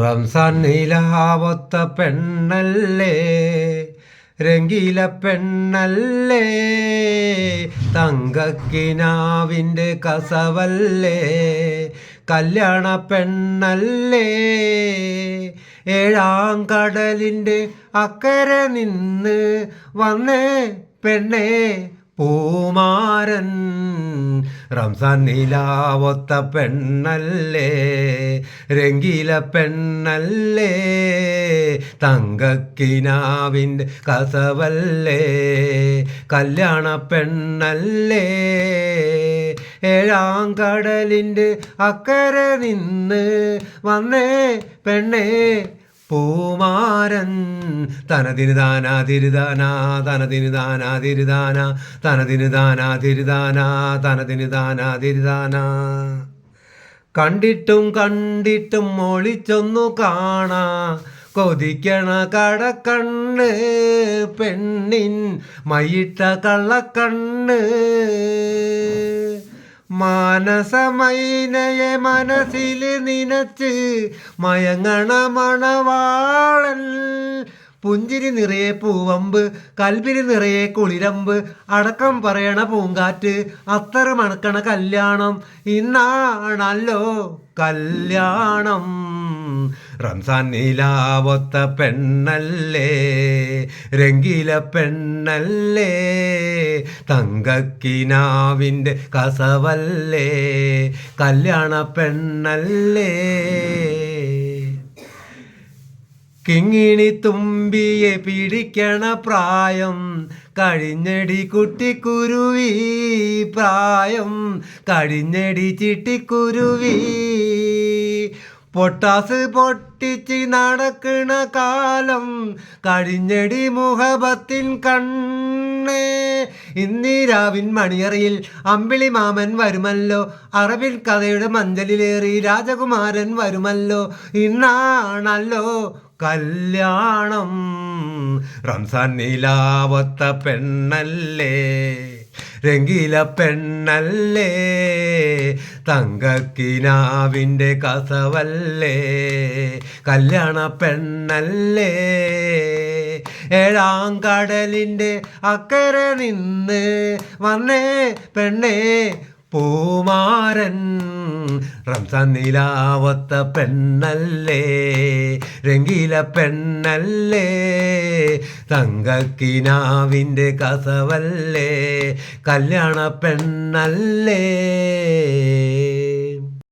റംസാൻ നിലാവൊത്ത പെണ്ണല്ലേ? രംഗീല പെണ്ണല്ലേ തങ്കക്കിനാവിന്റെ കസവല്ലേ? കല്യാണ പെണ്ണല്ലേ ഏഴാം കടലിന്റെ അക്കരെ നിന്ന് വന്നേ പെണ്ണേ. പൂമാരൻ റംസാൻ പെണ്ണല്ലേ രംഗീല പെണ്ണല്ലേ തങ്കക്കിനാവിന്റെ കസവല്ലേ കല്യാണ പെണ്ണല്ലേ ഏഴാം കടലിന്റെ അക്കരെ നിന്ന് വന്നേ പെണ്ണേ പൂമാരൻ. തനതിന് ദാനാ തിരുദാനാ തനതിന് ദാനാ തിരുദാന തനതിന് ദാനാ തിരുദാനാ തനതിന് ദാനാ തിരുദാന കണ്ടിട്ടും കണ്ടിട്ടും ഒളിച്ചൊന്നു കാണാ. കൊതിക്കണ കടക്കണ്ണ് പെണ്ണിൻ മയിട്ട കള്ളക്കണ്ണ്. മാനസമൈനയെ മനസ്സിൽ നിനച്ച് മയങ്ങണ മണവാളൽ പുഞ്ചിരി നിറയെ പൂവമ്പ് കൽപിരി നിറയെ കുളിരമ്പ് അടക്കം പറയണ പൂങ്കാറ്റ് അത്തറ മണക്കണ കല്യാണം. ഇന്നാണല്ലോ കല്യാണം. റംസാൻ നീലാവൊത്ത പെണ്ണല്ലേ രംഗീല പെണ്ണല്ലേ തങ്കക്കിനാവിന്റെ കസവല്ലേ കല്യാണ പെണ്ണല്ലേ. കിങ്ങിണി തുമ്പിയെ പിടിക്കണ പ്രായം കഴിഞ്ഞടി കുട്ടിക്കുരുവി പ്രായം കഴിഞ്ഞടി ചിട്ടിക്കുരുവി പൊട്ടാസ് പൊട്ടിച്ച് നടക്കണ കാലം കഴിഞ്ഞടി മുഹബത്തിൻ കണ്ണേ. ഇന്നീരാവിൻ മണിയറിയിൽ അമ്പിളി മാമൻ വരുമല്ലോ. അറബിൻ കഥയുടെ മഞ്ചലിലേറി രാജകുമാരൻ വരുമല്ലോ. ഇന്നാണല്ലോ കല്യാണം. റംസാൻ നീലാവത്ത പെണ്ണല്ലേ? രംഗീല പെണ്ണല്ലേ? തങ്കക്കിനാവിന്റെ കസവല്ലേ കല്യാണ പെണ്ണല്ലേ? ഏഴാം കടലിന്റെ അക്കരെ നിന്ന് വന്നേ പെണ്ണേ പൂമാരൻ. റംസാൻ നിലാവത്ത പെണ്ണല്ലേ? രംഗീല പെണ്ണല്ലേ? തങ്കക്കിനാവിന്റെ കസവല്ലേ കല്യാണ പെണ്ണല്ലേ?